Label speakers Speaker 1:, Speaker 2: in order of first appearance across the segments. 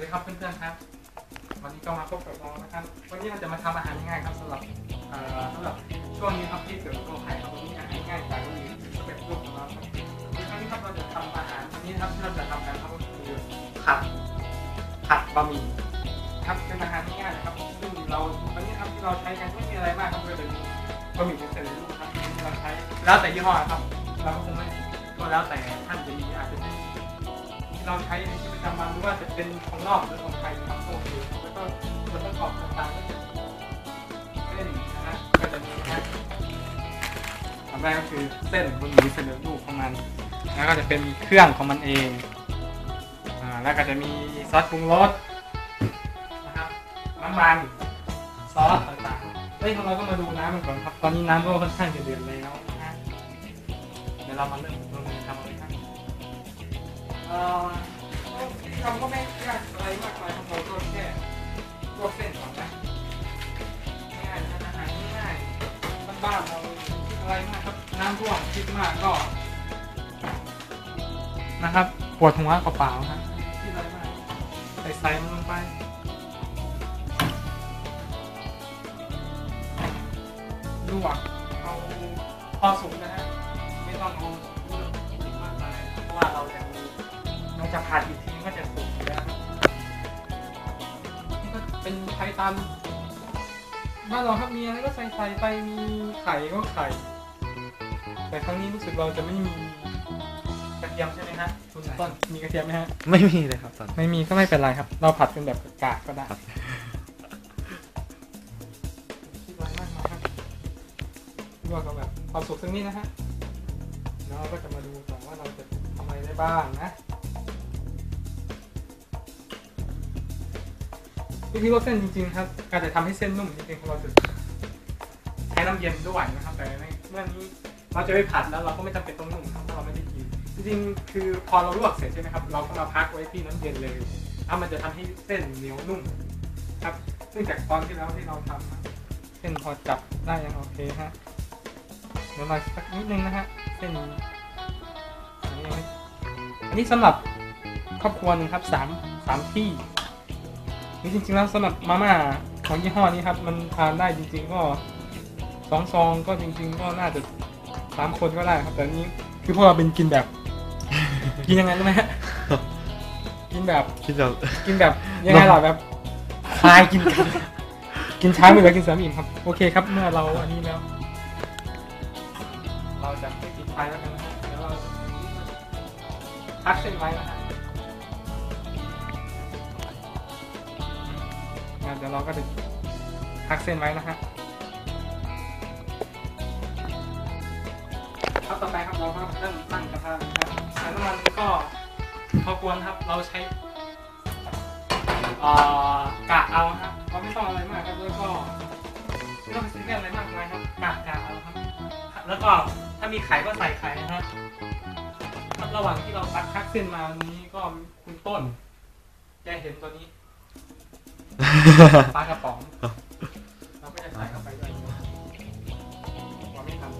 Speaker 1: วัสดีครับเพื่อนๆครับ วันนี้ก็มาพบกับเรานะครับ วันนี้เราจะมาทำอาหารง่ายครับสำหรับเอ่อสำหรับช่วงนี้ครับที่เกิดโรคไข้ครับวันนี้อาหารง่ายจากที่เป็นรูปของเราครับในครั้งนี้ครับเราจะทำอาหารวันนี้ครับที่เราจะทำกันครับก็คือผัดผัดบะหมี่ครับเป็นอาหารง่ายนะครับซึ่งเราวันนี้ครับที่เราใช้กันไม่มีอะไรมากครับก็จะมีบะหมี่เป็นเส้นรูปครับเราใช้แล้วแต่ยี่ห้อครับเราก็คงไม่ก็แล้วแต่ท่านจะมีอาจจะเป็น ที่เราใช้ในชีวิตประจำวันไม่ว่าจะเป็นของนอกหรือของไทยครับโอเคแล้วก็ส่วนประกอบต่างๆก็จะเส้นนะฮะก็จะมีนะอันแรกก็คือเส้นบนหมี่เส้นรูปของมันแล้วก็จะเป็นเครื่องของมันเองอ่าแล้วก็จะมีซอสปรุงรสนะครับน้ำมันซอสต่างๆเฮ้ยของเราก็มาดูน้ำมันก่อนครับ ตอนนี้น้ำก็ค่อนข้างจะเดือดแล้วนะฮะเดี๋ยวเรามาเริ่ม เอ่อทำก็ไม่ยากอะไรมากมายครับเราก็แค่ลวกเส้นก่อนนะง่ายนะอาหารง่ายๆบ้านๆเราคิดอะไรมากครับน้ำท่วมคิดมากก็นะครับปวดหัวเปล่าๆครับคิดอะไรมากใส่ใส่มันลงไปลวกเอาพอสุกนะฮะไม่ต้องเอา ผัดอีกทีก็จะสุกอยู่แล้วครับนี่ก็เป็นไข่ตามบ้านเราครับมีอะไรก็ใส่ใส่ไปมีไข่ก็ไข่ แต่ครั้งนี้รู้สึกเราจะไม่มีกระเทียมใช่ไหมฮะคุณต้นมีกระเทียมไหมฮะ
Speaker 2: ไม่มีเลยครับตอนนี้
Speaker 1: ไม่มีก็ไม่เป็นไรครับ เราผัดเป็นแบบกากๆก็ได้
Speaker 2: ครับ
Speaker 1: คิดไว้มากมายครับลวกกับแบบความสุกสักนิดนะฮะแล้วเราก็จะมาดูต่อว่าเราจะทำอะไรได้บ้างนะ วิธีลวกเส้นจริงๆครับการจะทำให้เส้นนุ่มจริงๆของเราจะใช้น้ำเย็นด้วยนะครับ แต่ในเมื่อนี้เราจะไปผัดแล้วเราก็ไม่จำเป็นต้องนุ่มครับเพราะเราไม่ได้กินจริงๆคือพอเราลวกเสร็จใช่ไหมครับ เราก็มาพักไว้ที่น้ำเย็นเลยถ้ามันจะทำให้เส้นเหนียวนุ่มครับซึ่งจากตอนที่แล้วที่เราทำเส้นพอจับได้ยังโอเคฮะเดี๋ยวมาสักนิดนึงนะฮะเส้นนี้อันนี้สำหรับครอบครัวหนึ่งครับสามสามที่ นี่จริงๆแล้วสำหรับมาม่าของยี่ห้อนี้ครับ มันทานได้จริง ๆ ก็สองซองก็จริง ๆ ก็น่าจะสามคนก็ได้ครับ แต่นี้คือพวกเราเป็นกินแบบ กินยังไงรู้ไหมฮะกินแบบ
Speaker 2: คิดเรา
Speaker 1: กินแบบยังไงล่ะแบบคลายกินกันกินช้าไม่เหลือกินเสริมอิ่มครับ โอเคครับ เมื่อเราอันนี้แล้ว เราจะไม่ปิดไฟแล้วกันนะครับเดี๋ยวเราพักเส้นไว้นะฮะ เดี๋ยวเราก็จะพักเส้นไว้นะฮะครับต่อไปครับเราก็เริ่มตั้งกระทะนะครับใส่น้ำมันก็พอกวนครับเราใช้อ่อกะเอาครับเราไม่ต้องอะไรมากครับแล้วก็ไม่ต้องไปซีเรียสอะไรมากมายครับกะกะเอาครับ แล้วก็ถ้ามีไข่ก็ใส่ไข่นะฮะครับระหว่างที่เราตักคักเส้นมานนี้ก็คุณต้นแกเห็นตัวนี้ ปลากระป๋องเราก็จะใส่เข้าไปด้วยเราไม่ทำ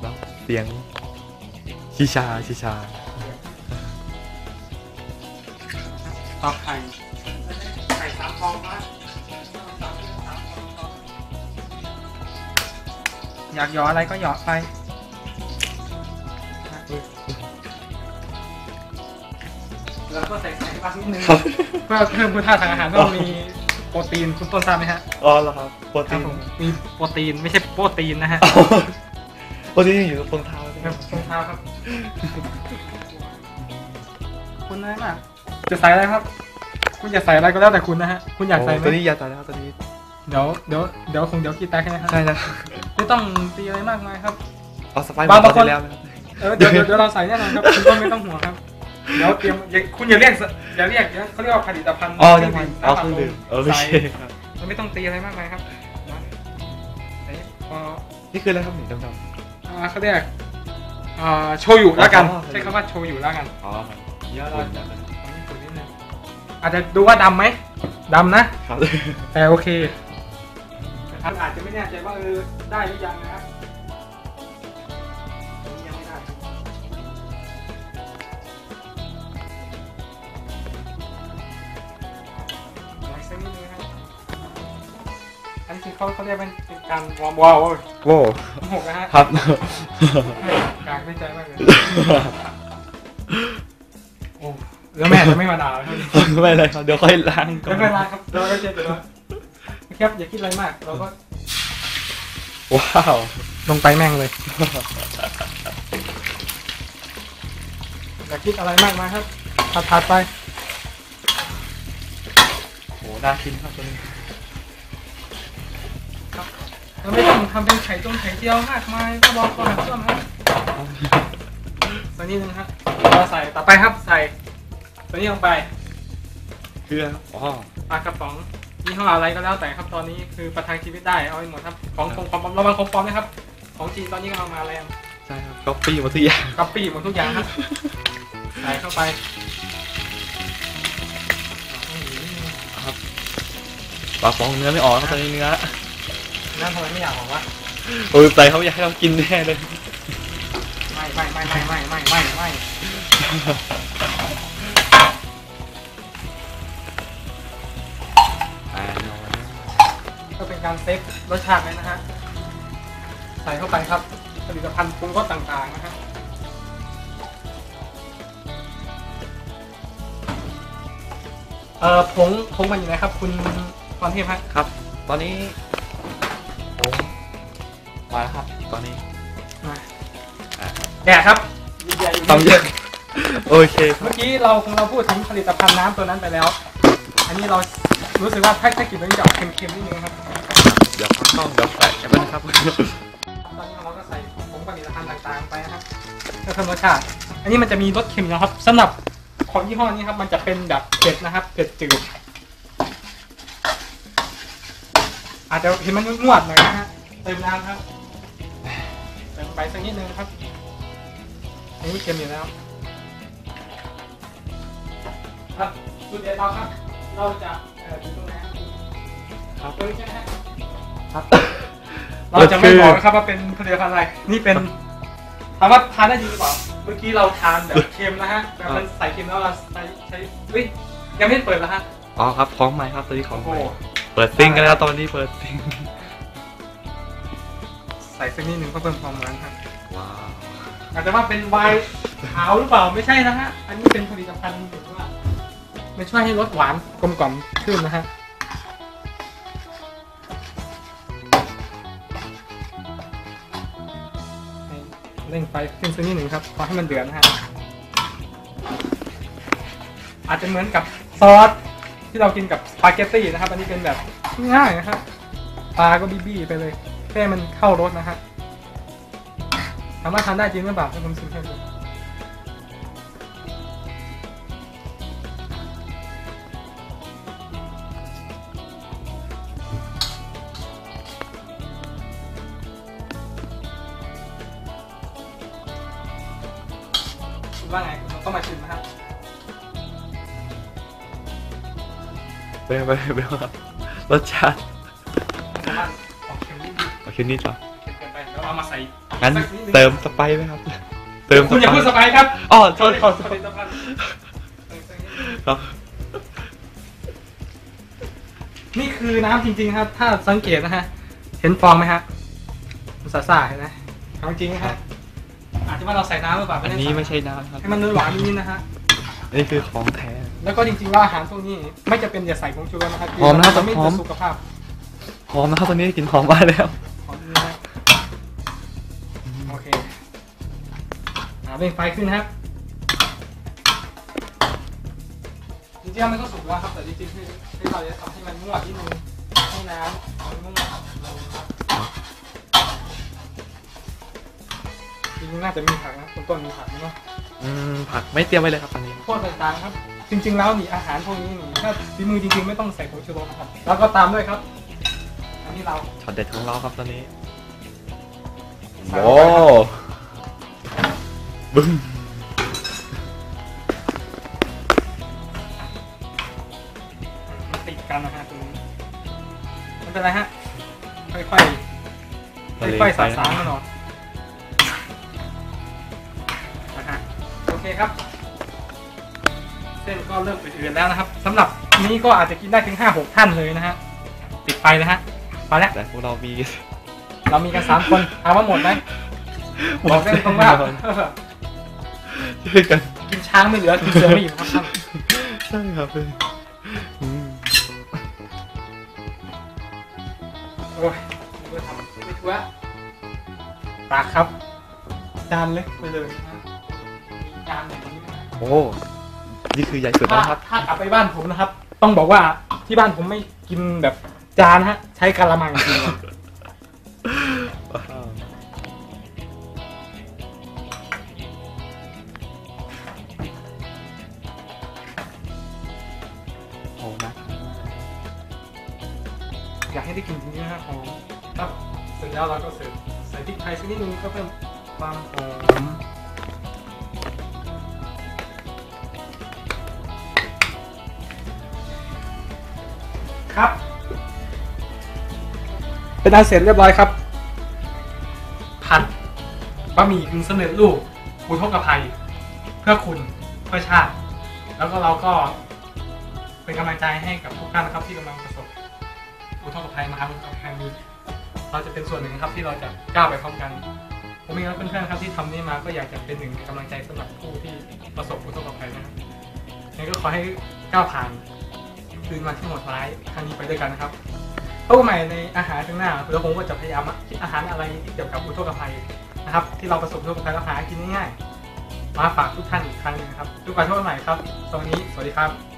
Speaker 2: แล้วเสียงชิชาชิชา
Speaker 1: ตอกไข่ไข่สามฟองนะอยากหยออะไรก็หยอไปแล้วก็ใส่ ไข่บ้างนิดนึงเพื่อเพิ่มคุณค่าทางอาหารต้องมีโปรตีนคุณต้นทราบไหมฮะ
Speaker 2: อ๋อเหรอครับโปร
Speaker 1: ครั
Speaker 2: ตี
Speaker 1: บ
Speaker 2: น
Speaker 1: ผมมีโปรตีนไม่ใช่โปรตีนนะฮะ
Speaker 2: อ๋อโปรตีนยังอยู่ตรงเท้าใช่ไหม
Speaker 1: รองเท้าครับคุณอะไรมากจะใส่อะไรครับ คุณอยากใส่อะไรก็แล้วแต่คุณนะฮะคุณอยากใส่ไหม
Speaker 2: โตัวนี้อยาใส่แล้วตัวนี้
Speaker 1: เดี๋ยวเดี๋ยวเดี๋ยวคงเดี๋ยวคิดแตกนะฮะ
Speaker 2: ใช่นะ
Speaker 1: ไม่ต้องตีอะไรมากมายครับ
Speaker 2: เอาสไปซ์
Speaker 1: บาง
Speaker 2: มาต
Speaker 1: บางคน
Speaker 2: อนที่แล้วนะครับ
Speaker 1: เออเดี๋ยวเดี๋ยวเดี๋ยวเราใส่แน่นอนครับคุณก็ไม่ต้องห่วงครับ เดี๋ยวเตรียมอย่าคุณอย่าเรียกอย่าเรียกเขาเรียกว่าผลิตภัณฑ์
Speaker 2: อ๋อ
Speaker 1: เครื่
Speaker 2: ยัง
Speaker 1: อง
Speaker 2: ไง
Speaker 1: ดื่ม
Speaker 2: อ๋อเครื่องดื่มโอ
Speaker 1: ใส่
Speaker 2: เคครับ
Speaker 1: มันไม่ต้องตีอะไรมากมายครับนะเอ๊ะพอ
Speaker 2: นี่คืออะไรครับหนีดำ
Speaker 1: อ่าเขาเรียกอ่าโชยุแล้วกัน
Speaker 2: อ๋อ
Speaker 1: ใช้คำว่าโชยุแล้วกัน
Speaker 2: ๆอ๋อครับ
Speaker 1: เดี๋ยวเราจะทำให้สุดนิดนึงอาจจะดูว่าดำไหมดำนะ
Speaker 2: ครับ
Speaker 1: แต่โอเคนะครับอาจจะไม่แน่ใจว่าเออได้หรือยังนะครับ เขาเขาเรียกเป็นเป็นการวอร์มวอล
Speaker 2: โว้
Speaker 1: หกนะฮะ
Speaker 2: ครับ
Speaker 1: กลางได้ใจมากเลยโอ้แล้วแม่จะไม่มาด่าแล้วครับ
Speaker 2: ไม่เลยครับ เดี๋ยวค่อยล้างก่อ
Speaker 1: ไม่
Speaker 2: น
Speaker 1: เป็นไรครับเราก็เจ็บอยู่แล้วครับอย่าคิดอะไรมาก เราก็
Speaker 2: ว้าว
Speaker 1: ลงไปแม่งเลย อย่าคิดอะไรมากมายครับถัดถัดไป
Speaker 2: โห น่ากินครับตัวนี้
Speaker 1: เราไม่ต้องทำเป็นไข่ต้มไข่เจียวมากมายก็บอกก่อนเชื่อมครับสักนิดนึงครับเราใส่ต่อไปครับใส่ตัวนี้ลงไป
Speaker 2: เกลืออ๋อ
Speaker 1: ปลากระป๋องยี่ห้ออะไรก็แล้วแต่ครับตอนนี้คือประทังชีวิตได้เอาไปหมดครับของของของระวังของปลอมนะครับ ของจีนตอนนี้ก็เอามาแรง
Speaker 2: ใช่ครับก๊อปปี้หมดทุกอย่าง
Speaker 1: กัปปี้หมดทุกอย่างครับใส่เข้าไป
Speaker 2: ปลาฟองเนื้อไม่ออกครับตอนนี้เนื้อ
Speaker 1: นั่นทำไมไม่อยากบอกว่า
Speaker 2: โอ้ยใส่เขาอยากให้เรากินแน่เลย
Speaker 1: ไม่ไม่ไม่ไม่ไม่ไม่ไม่ไม่
Speaker 2: อ่านอน
Speaker 1: ก็เป็นการเซฟรสชาติเลยนะฮะ ใส่เข้าไปครับผลิตภัณฑ์ปรุงรสต่างๆนะฮะเอ่อผงผงมันอยู่ไหนครับ คุณพรเทพฮะ
Speaker 2: ครับ ตอนนี้ผม มาแล้วครับตอนนี้
Speaker 1: มา
Speaker 2: อ่าครับ
Speaker 1: แกะครับใหญ่ๆ
Speaker 2: ต้องเยอะโอเคครับ
Speaker 1: เมื่อกี้เราเราพูดถึงผลิตภัณฑ์น้ำตัวนั้นไปแล้ว อันนี้เรารู้สึกว่าถ้าถ้ากินมันจะออกเค็มๆนิดนึงครับ
Speaker 2: เดี๋ยวข้องเดี๋ยวใส่กันนะครับ
Speaker 1: ตอนนี้เราก็ใส่ผงผลิตภัณฑ์ต่างๆไปนะครับเพื่อเพิ่มรสชาติ อันนี้มันจะมีรสเค็มนะครับสำหรับของยี่ห้อนี้ครับมันจะเป็นแบบเผ็ดนะครับเผ็ดจืดอาจจะเห็นมันงวดๆหน่อยนะฮะเติมน้ำครับเติม ไปสักนิดนึงนะครับอันนี้เค็มอยู่แล้ว ครับสุดเด็ดเราครับ เราจะเอ่ออยู่ตรงไหนครับ
Speaker 2: ครับ
Speaker 1: ตรงนี้ใช่ไหมฮะครับ เราจะไม่บอกนะครับว่าเป็นผลิตภัณฑ์อะไร นี่เป็นถามว่าทานได้จริงหรือเปล่า เมื่อกี้เราทานแบบเค็มนะฮะแบบมันใส่เค็มแล้วเราใช้ใช้เฮ้ยยังไม่ได้เปิดแล้วฮะ
Speaker 2: อ๋อครับ ของใหม่ครับตัวนี้ของ
Speaker 1: โอ้
Speaker 2: ให
Speaker 1: โห
Speaker 2: ม่เปิดซิงกันแล้วตอนนี้เปิดซิง
Speaker 1: ใส่สักนิดหนึ่งเพื่อเพิ่มความหวานครับ
Speaker 2: ว้าว
Speaker 1: อาจจะว่าเป็นไวน์ขาวหรือเปล่าไม่ใช่นะฮะอันนี้เป็นผลิตภัณฑ์ที่แบบว่ามันช่วยให้รสหวานกลมกล่อมขึ้นนะฮะให้เร่งไฟขึ้นสักนิดหนึ่งครับพอให้มันเดือดนะฮะอาจจะเหมือนกับซอสที่เรากินกับสปาเกตตี้นะครับ อันนี้เป็นแบบง่ายนะครับปลาก็บี้ๆไปเลยแค่มันเข้ารสนะฮะถามว่าทานได้จริงหรือเปล่าให้ผมชิมให้ดูคุณว่าไงต้องมาชิมนะครับ
Speaker 2: ไปไปไปครับรสชาติ
Speaker 1: มนิด
Speaker 2: โอเคนิดเหรอ
Speaker 1: ๆเค็มเกินไปแล้วเอามาใส่
Speaker 2: งั้น
Speaker 1: สักนิดนึง
Speaker 2: เติมสไปซ์ไหมครับ เติม
Speaker 1: คุณอย่าพูดสไปซ์ครับ
Speaker 2: อ๋อโทษโทษ
Speaker 1: ผลิตภัณฑ์เติมสักนิดนึง
Speaker 2: ครับ
Speaker 1: นี่คือน้ำจริงๆครับ ถ้าสังเกตนะฮะ เห็นฟองไหมฮะมันซ่าๆเห็นไหมของจริงนะฮะอาจจะว่าเราใส่น้ำหรือเปล่า
Speaker 2: อัน
Speaker 1: ด้
Speaker 2: นี้
Speaker 1: ใส่
Speaker 2: ไม่ใช่น้ำครับ
Speaker 1: ให้มันหวานนิดๆนะฮะ
Speaker 2: อันนี้คือของแท้
Speaker 1: แล้วก็จริงๆแล้วอาหารพวกนี้ไม่จะเป็นอย่าใส่ผงชูรสนะครับ
Speaker 2: หอมนะครับ
Speaker 1: ไม่
Speaker 2: หอม
Speaker 1: ต่อสุขภาพ
Speaker 2: หอมนะครับตอนนี้กลินหอมมากแล้ว
Speaker 1: เร่งไฟขึ้นนะครับจริงๆมันก็สุกแล้วครับ แต่จริงๆที่ที่เราจะทำให้มันงวดนิดนึงให้น้ำมันงวดลงครับจริงๆน่าจะมีผักนะคุณต้นมีผักไหมเนาะ
Speaker 2: อืมผักไม่เตรียมไว้เลยครับตอนนี้
Speaker 1: พวกต่างๆครับ จริง ๆ แล้วนี่อาหารพวกนี้นี่ถ้าฝีมือจริงๆไม่ต้องใส่ผงชูรสนะครับ แล้วก็ตามด้วยครับ อันนี้เรา
Speaker 2: ช็อตเด็ดของเราครับตอนนี้
Speaker 1: ใส่ล
Speaker 2: โอ้
Speaker 1: งไปครั บ
Speaker 2: บึ้ม
Speaker 1: มันติดกันนะฮะตรงนี้ไม่เป็นไรฮะ ค่อยๆ ค่อยๆสาสางมันออกนะฮะ โอเคครับ เส้นก็เริ่มอืดๆแล้วนะครับสำหรับนี้ก็อาจจะกินได้ถึงห้าหกท่านเลยนะฮะ ปิดไฟนะฮะพอแล้ว
Speaker 2: แต่พวกเรามี
Speaker 1: เรามีกันสามคนถามว่าหมดไหมบอกได้ตรงว่า
Speaker 2: ช่วยกัน
Speaker 1: กินช้างไม่เหลือกินเสือไม่อิ่มครับท่าน
Speaker 2: ใช่ครับอืม
Speaker 1: โอ้ยไม่รู้ทำไม่ทั่วปากครับจานเล็กไปเลยนะจานอย่างนี้นะ
Speaker 2: โอ้นี่คือใหญ่สุด
Speaker 1: ถ้า
Speaker 2: นะครับ
Speaker 1: ถ้ากลับไปบ้านผมนะครับ ต้องบอกว่าที่บ้านผมไม่กินแบบจานฮะ ใช้กะละมังกิน
Speaker 2: โอ้นะ
Speaker 1: อยากให้ได้กินจริงๆนะหอมครับเสร็จแล้วเราก็เสิร์ฟใส่พริกไทยสักนิดนึงก็เพิ่มความหอมครับ เป็นอันเสร็จเรียบร้อยครับ ผัดบะหมี่กึ่งสำเร็จรูปอุทกภัยเพื่อคุณเพื่อชาติ แล้วก็เราก็ เป็นกำลังใจให้กับทุกท่านนะครับที่กำลังประสบอุทกภัยมหาอุทกภัยนี้เราจะเป็นส่วนหนึ่งครับที่เราจะก้าวไปพร้อมกัน ผมเองและเพื่อนๆครับที่ทำนี้มาก็อยากจะเป็นหนึ่งในกำลังใจสำหรับผู้ที่ประสบอุทกภัยนะครับงั้นก็ขอให้ก้าวผ่านคืนวันที่โหดร้ายครั้งนี้ไปด้วยกันนะครับพบกันใหม่ในอาหารข้างหน้าแล้วผมก็จะพยายามคิดอาหารอะไรที่เกี่ยวกับอุทกภัยนะครับ ที่เราประสบอุทกภัยแล้วหากินง่ายๆมาฝากทุกท่านอีกครั้งหนึงนะครับดูกันทุกวันใหม่ครับตอนนี้สวัสดีครับ